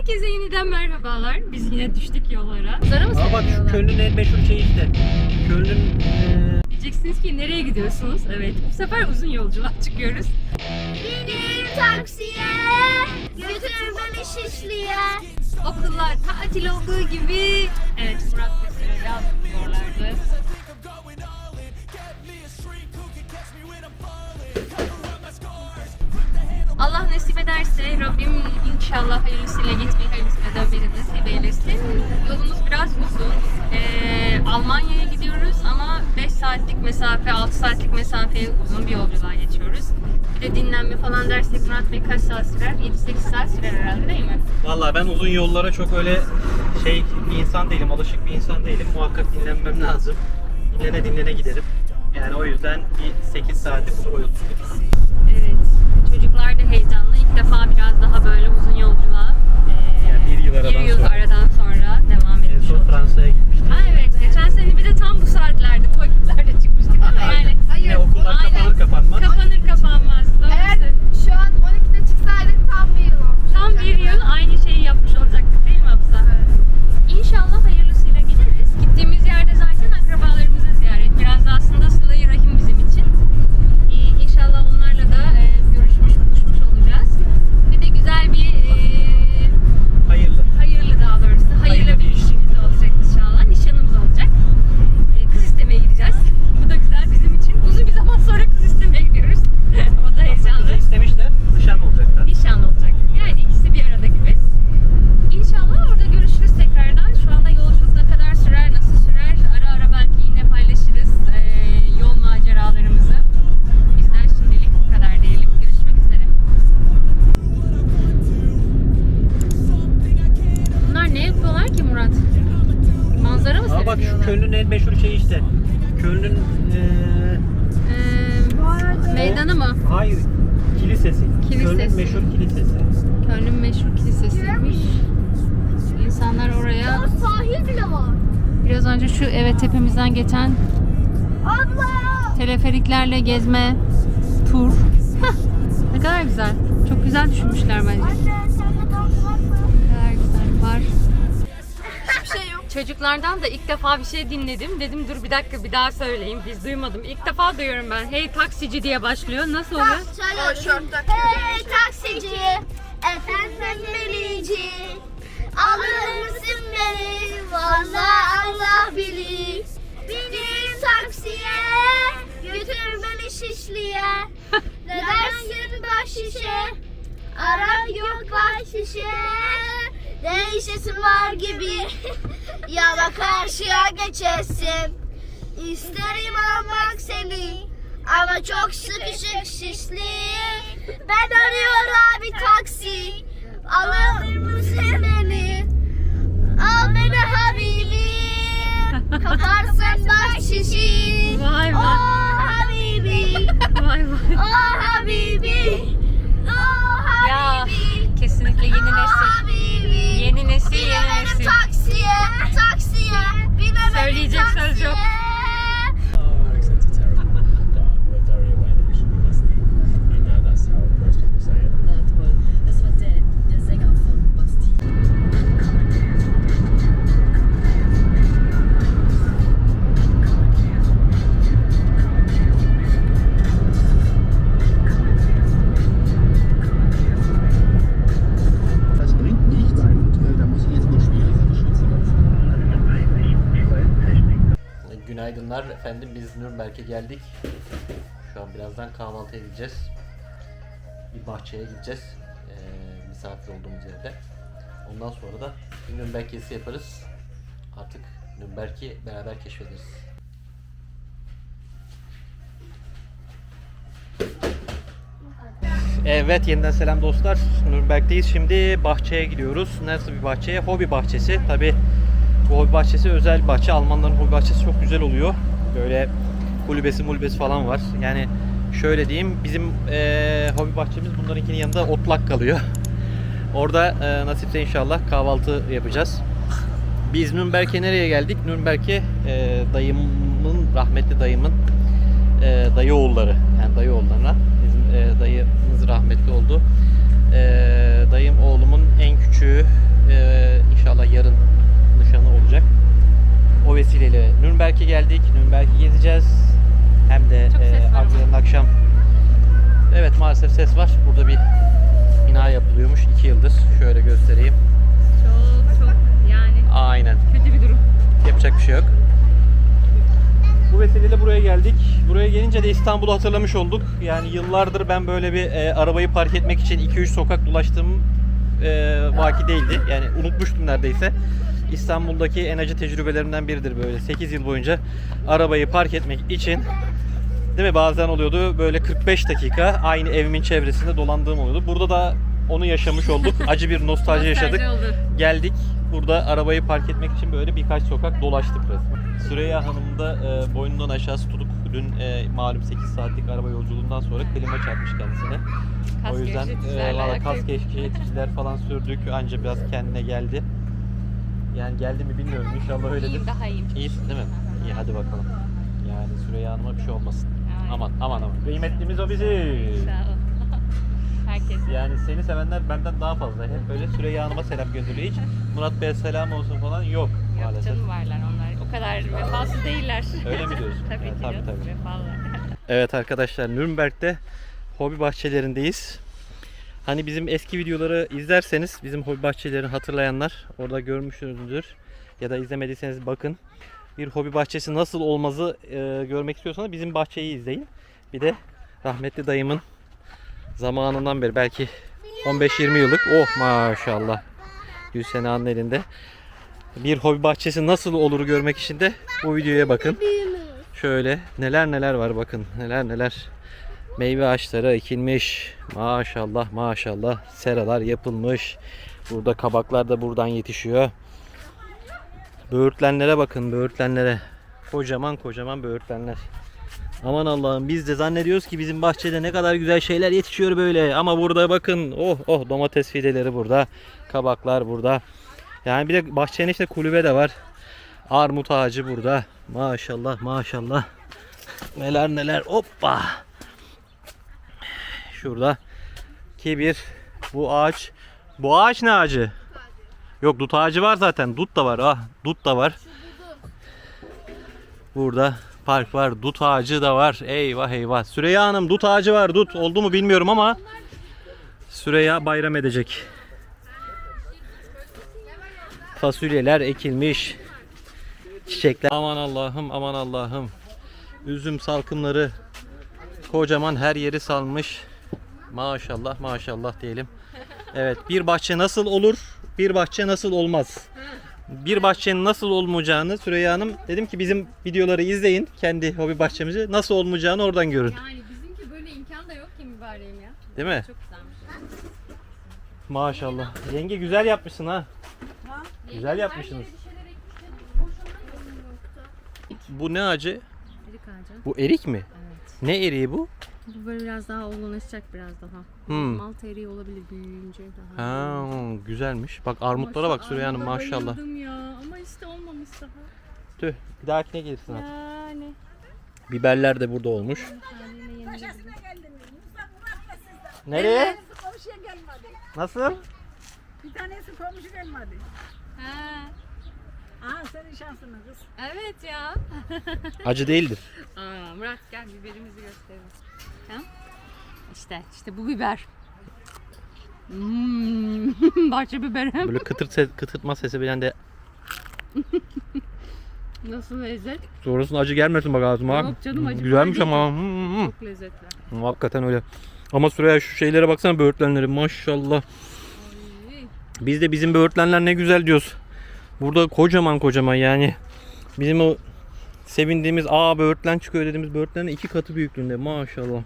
Herkese yeniden merhabalar. Biz yine düştük yollara. Zara mı Aa bak şu seyrediyorlar? Köln'ün en meşhur şeyi işte. Köln'ün eee, Diyeceksiniz ki nereye gidiyorsunuz? Evet bu sefer uzun yolculuğa çıkıyoruz. Bindim taksiye, götür beni Şişli'ye. Okullar tatil olduğu gibi. Evet Murat ve Süreyya diyorlardı. Allah nasip ederse inşallah hayırlısıyla gitmeyi hayırlısıyla dönmeyi nasip eylesin. Yolumuz biraz uzun. Ee, Almanya'ya gidiyoruz ama 5 saatlik mesafe, 6 saatlik mesafeye uzun bir yolculuğa geçiyoruz. Bir de dinlenme falan dersek Murat Bey kaç saat sürer? 7-8 saat sürer herhalde değil mi? Vallahi ben uzun yollara çok öyle şey bir insan değilim, alışık bir insan değilim. Muhakkak dinlenmem lazım. Dinlene dinlene giderim. Yani o yüzden bir 8 saati bulur o yolculuk. Bak şu? Köln'ün en meşhur şeyi işte. Köln'ün eee Ee, meydanı mı? hayır kilisesi. Kilisesi. Köln'ün meşhur kilisesi. Köln'ün meşhur kilisesiymiş. İnsanlar oraya Aa, sahil bile var. biraz önce şu evet tepemizden geçen Abla! teleferiklerle gezme tur. Ne kadar güzel. Çok güzel düşünmüşler bence. Anne Çocuklardan da ilk defa bir şey dinledim. Dedim dur bir dakika bir daha söyleyeyim. Biz duymadım. İlk defa duyuyorum ben. Hey taksici diye başlıyor. Nasıl oluyor? Söyle. Hey taksici, efendim benici. Alır mısın beni? Vallahi Allah bilir. Bindim taksiye, götür beni Şişli'ye. Ne dersin bahşişe? Arap yok bahşişe. Değişesin var gibi. ya da karşıya geçesin. İsterim almak seni ama çok sıkışık şişli. Ben arıyorum abi taksi. Alır mısın beni? Al beni habibi. Kaparsın bahşişi. Efendim biz Nürnberg'e geldik. Şu an birazdan kahvaltıya gideceğiz. Bir bahçeye gideceğiz. Ee, misafir olduğumuz yerde. Ondan sonra da bir Nürnberg gezisi yaparız. Artık Nürnberg'i beraber keşfederiz. Evet yeniden selam dostlar. Nürnberg'deyiz. Şimdi bahçeye gidiyoruz. Nasıl bir bahçeye? Hobi bahçesi. Tabi bu hobi bahçesi özel bahçe. Almanların hobi bahçesi çok güzel oluyor. Böyle kulübesi mulbesi falan var. Yani şöyle diyeyim bizim e, hobi bahçemiz bunlarınkinin yanında otlak kalıyor. Orada e, nasipse inşallah kahvaltı yapacağız. Biz Nürnberg'e nereye geldik? Nürnberg'e e, dayımın, rahmetli dayımın e, dayı oğulları. Yani dayı oğullarına. Bizim e, dayımız rahmetli oldu. E, dayım oğlumun en küçüğü e, inşallah yarın nişanı olacak. Nürnberg'i gezeceğiz. Hem de Çok e, akşam. Evet maalesef ses var. Burada bir bina yapılıyormuş 2 yıldır. Şöyle göstereyim. Çok çok yani Aynen. kötü bir durum. Yapacak bir şey yok. Bu vesileyle buraya geldik. Buraya gelince de İstanbul'u hatırlamış olduk. Yani yıllardır ben böyle bir e, arabayı park etmek için 2-3 sokak dolaştığım e, vaki değildi. Yani unutmuştum neredeyse. İstanbul'daki en acı tecrübelerimden biridir böyle 8 yıl boyunca arabayı park etmek için değil mi bazen oluyordu böyle 45 dakika aynı evimin çevresinde dolandığım oluyordu. Burada da onu yaşamış olduk. Acı bir nostalji yaşadık. Geldik. Burada arabayı park etmek için böyle birkaç sokak dolaştık resmen. Süreyya Hanım da e, boynundan aşağısı tutuk. Dün e, malum 8 saatlik araba yolculuğundan sonra klima çarpmış kendisine. Kas o yüzden e, valla kas gevşeticiler falan sürdük. Anca biraz kendine geldi. Yani geldi mi bilmiyorum. İnşallah öyledir. İyiyim daha iyiyim. İyisin değil mi? İyi hadi bakalım. Yani Süreyya Hanım'a bir şey olmasın. Aynen. Aman aman aman. Kıymetlimiz o bizim. Sağ ol. Herkes. Yani seni sevenler benden daha fazla. Hep böyle Süreyya Hanım'a selam gönderiyor. Hiç Murat Bey'e selam olsun falan yok Yok maalesef. canım varlar onlar. O kadar vefasız değiller. Öyle mi diyorsun? tabii Ha, ki tabii, canım. tabii. Vefalılar. Evet arkadaşlar Nürnberg'de hobi bahçelerindeyiz. Hani bizim eski videoları izlerseniz bizim hobi bahçelerini hatırlayanlar orada görmüşsünüzdür. Ya da izlemediyseniz bakın. Bir hobi bahçesi nasıl olmazı e, görmek istiyorsanız bizim bahçeyi izleyin. Bir de rahmetli dayımın zamanından beri belki 15-20 yıllık oh maşallah Gülsena'nın elinde bir hobi bahçesi nasıl olur görmek için de bu videoya bakın. Şöyle neler neler var bakın neler neler. Meyve ağaçları ekilmiş. Maşallah maşallah. Seralar yapılmış. Burada kabaklar da buradan yetişiyor. Böğürtlenlere bakın böğürtlenlere. Kocaman kocaman böğürtlenler. Aman Allah'ım biz de zannediyoruz ki bizim bahçede ne kadar güzel şeyler yetişiyor böyle. Ama burada bakın oh oh domates fideleri burada. Kabaklar burada. Yani bir de bahçenin işte kulübe de var. Armut ağacı burada. Maşallah maşallah. Neler neler hoppa. Şurada kibir. Bu ağaç. Bu ağaç ne ağacı? Yok dut ağacı var zaten. Dut da var. Ah dut da var. Burada park var. Dut ağacı da var. Eyvah eyvah. Süreyya Hanım dut ağacı var. Dut oldu mu bilmiyorum ama Süreyya bayram edecek. Fasulyeler ekilmiş. Çiçekler. Aman Allah'ım aman Allah'ım. Üzüm salkımları kocaman her yeri salmış. Maşallah maşallah diyelim. Evet bir bahçe nasıl olur? Bir bahçe nasıl olmaz? Bir bahçenin nasıl olmayacağını Süreyya Hanım dedim ki bizim videoları izleyin. Kendi hobi bahçemizi nasıl olmayacağını oradan görün. Yani bizimki böyle imkan da yok ki mübareğim ya. Değil mi? Çok güzelmiş. Maşallah. Yenge güzel yapmışsın ha. Güzel yapmışsınız. Bu ne ağacı? Erik ağacı. Bu erik mi? Evet. Ne eriği bu? Bu böyle biraz daha olgunlaşacak biraz daha. Hmm. Malta eriği olabilir büyüyünce daha. Ha, güzelmiş. Bak armutlara bak Süreyya Hanım Armuda maşallah. bayıldım ya ama işte olmamış daha. Tüh bir dahakine gelirsin artık. Yani. Biberler de burada olmuş. Nereye? Komşuya gelmedi. Nasıl? Bir tanesi komşu gelmedi. Ha, Aha senin şansın kız. evet ya. Acı değildir. Aa, Murat gel biberimizi gösterelim. Ha? İşte, işte bu biber. Hmm, bahçe biberi. Böyle kıtırt ses, kıtırtma sesi bilen de Nasıl lezzet? sonrasında acı gelmesin bak ağzıma. Yok canım, acı Güzelmiş falan ama. Hmm, hmm. Çok lezzetli. Hakikaten öyle. Ama Süreyya şu şeylere baksana böğürtlenleri maşallah. Ay, Biz de bizim böğürtlenler ne güzel diyoruz. Burada kocaman kocaman yani. Bizim o sevindiğimiz aa böğürtlen çıkıyor dediğimiz böğürtlerin iki katı büyüklüğünde maşallah.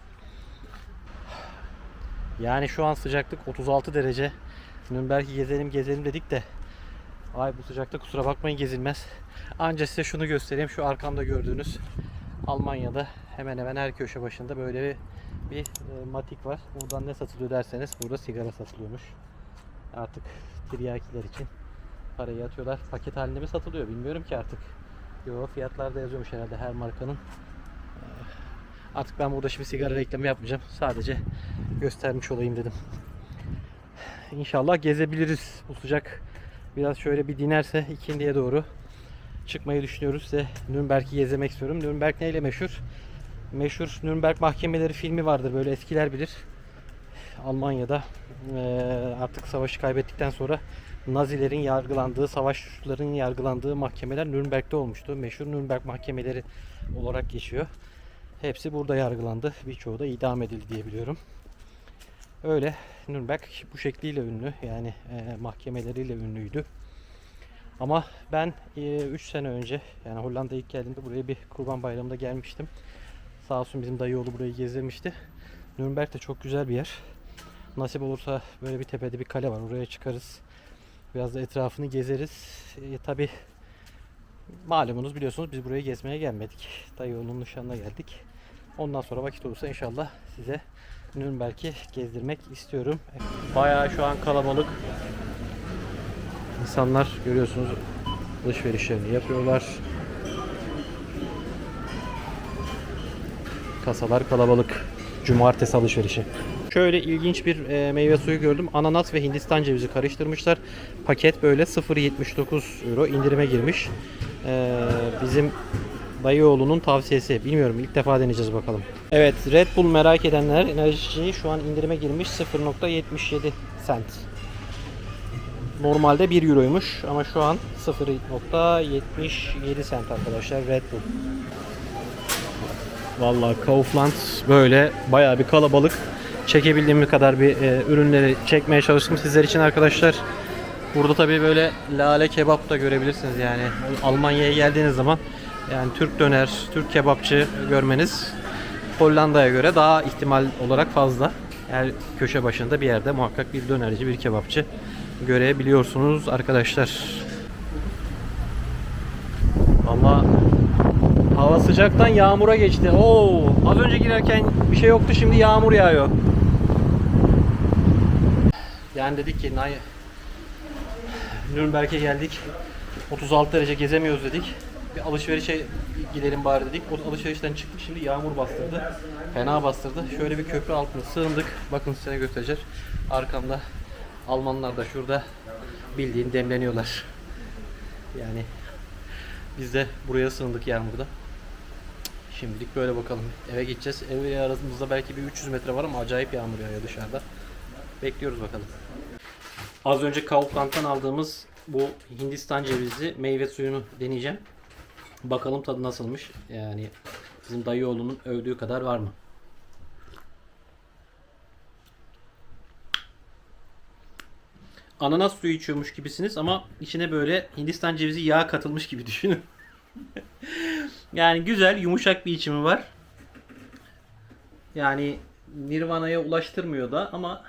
Yani şu an sıcaklık 36 derece. Nürnberg'i gezelim gezelim dedik de ay bu sıcakta kusura bakmayın gezilmez. Anca size şunu göstereyim. Şu arkamda gördüğünüz Almanya'da hemen hemen her köşe başında böyle bir, bir e, matik var. Buradan ne satılıyor derseniz burada sigara satılıyormuş. Artık tiryakiler için parayı atıyorlar. Paket halinde mi satılıyor bilmiyorum ki artık. Yo fiyatlarda yazıyormuş herhalde her markanın. Artık ben burada şimdi sigara reklamı yapmayacağım. Sadece göstermiş olayım dedim. İnşallah gezebiliriz bu sıcak. Biraz şöyle bir dinerse ikindiye doğru çıkmayı düşünüyoruz. Size Nürnberg'i gezmek istiyorum. Nürnberg neyle meşhur? Meşhur Nürnberg mahkemeleri filmi vardır. Böyle eskiler bilir. Almanya'da artık savaşı kaybettikten sonra Nazilerin yargılandığı, savaş suçlularının yargılandığı mahkemeler Nürnberg'de olmuştu. Meşhur Nürnberg mahkemeleri olarak geçiyor. Hepsi burada yargılandı. Birçoğu da idam edildi diye biliyorum. Öyle Nürnberg bu şekliyle ünlü. Yani e, mahkemeleriyle ünlüydü. Ama ben 3 sene önce yani Hollanda'ya ilk geldiğimde buraya bir kurban bayramında gelmiştim. Sağ olsun bizim dayı oğlu burayı gezdirmişti. Nürnberg de çok güzel bir yer. Nasip olursa böyle bir tepede bir kale var. Oraya çıkarız. Biraz da etrafını gezeriz. E, Tabi malumunuz biliyorsunuz biz buraya gezmeye gelmedik. Dayı oğlunun nişanına geldik. Ondan sonra vakit olursa inşallah size Nürnberg'i gezdirmek istiyorum. Bayağı şu an kalabalık. İnsanlar görüyorsunuz alışverişlerini yapıyorlar. Kasalar kalabalık. Cumartesi alışverişi. Şöyle ilginç bir e, meyve suyu gördüm. Ananas ve Hindistan cevizi karıştırmışlar. Paket böyle 0.79 euro indirime girmiş. E, bizim dayıoğlunun tavsiyesi. Bilmiyorum ilk defa deneyeceğiz bakalım. Evet Red Bull merak edenler enerji şu an indirime girmiş 0.77 cent. Normalde 1 euroymuş ama şu an 0.77 cent arkadaşlar Red Bull. Vallahi Kaufland böyle bayağı bir kalabalık. Çekebildiğim kadar bir e, ürünleri çekmeye çalıştım sizler için arkadaşlar. Burada tabii böyle lale kebap da görebilirsiniz yani. Almanya'ya geldiğiniz zaman yani Türk döner, Türk kebapçı görmeniz Hollanda'ya göre daha ihtimal olarak fazla. Her köşe başında bir yerde muhakkak bir dönerci, bir kebapçı görebiliyorsunuz arkadaşlar. Ama hava sıcaktan yağmura geçti. Oo, az önce girerken bir şey yoktu şimdi yağmur yağıyor. Yani dedik ki Nürnberg'e geldik. 36 derece gezemiyoruz dedik. Bir alışverişe gidelim bari dedik. O alışverişten çıktık şimdi yağmur bastırdı. Fena bastırdı. Şöyle bir köprü altına sığındık. Bakın size gösterecek. Arkamda Almanlar da şurada bildiğin demleniyorlar. Yani biz de buraya sığındık yağmurda. Şimdilik böyle bakalım. Eve gideceğiz. Eve aramızda belki bir 300 metre var ama acayip yağmur yağıyor dışarıda. Bekliyoruz bakalım. Az önce Kaufland'dan aldığımız bu Hindistan cevizi meyve suyunu deneyeceğim. Bakalım tadı nasılmış. Yani bizim dayı oğlunun övdüğü kadar var mı? Ananas suyu içiyormuş gibisiniz ama içine böyle Hindistan cevizi yağ katılmış gibi düşünün. yani güzel, yumuşak bir içimi var. Yani Nirvana'ya ulaştırmıyor da ama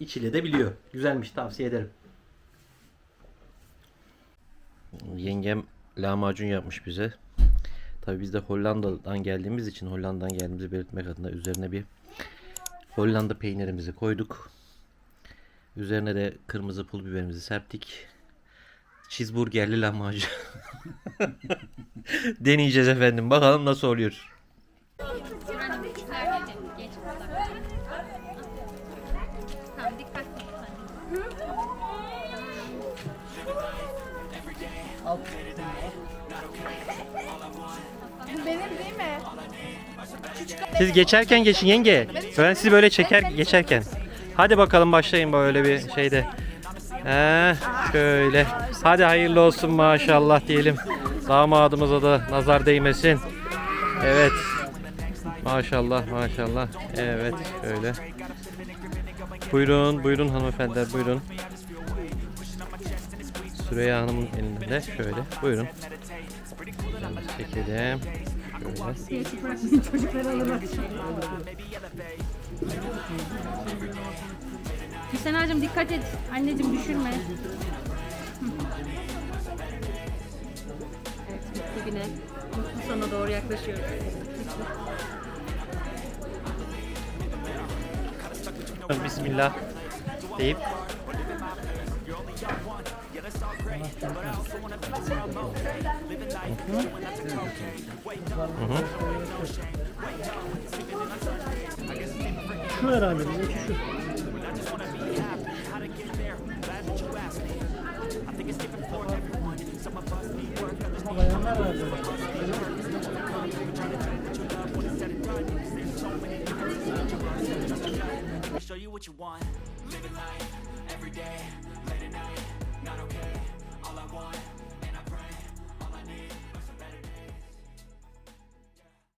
içile de biliyor. Güzelmiş, tavsiye ederim. Yengem lahmacun yapmış bize. Tabii biz de Hollanda'dan geldiğimiz için Hollanda'dan geldiğimizi belirtmek adına üzerine bir Hollanda peynirimizi koyduk. Üzerine de kırmızı pul biberimizi serptik. Cheeseburgerli lahmacun. Deneyeceğiz efendim. Bakalım nasıl oluyor. Siz geçerken geçin yenge. Ben sizi böyle çeker geçerken. Hadi bakalım başlayın böyle bir şeyde. He, şöyle. Hadi hayırlı olsun maşallah diyelim. Damadımıza da nazar değmesin. Evet. Maşallah maşallah. Evet şöyle. Buyurun buyurun hanımefendiler buyurun. Süreyya Hanım'ın elinde şöyle. Buyurun. Çekelim. Şöyle. Hüsena'cığım dikkat et. Anneciğim düşürme. Evet, dibine. Mutlu sana doğru yaklaşıyoruz. Bismillah deyip Hı. Şu herhalde bizimki şu.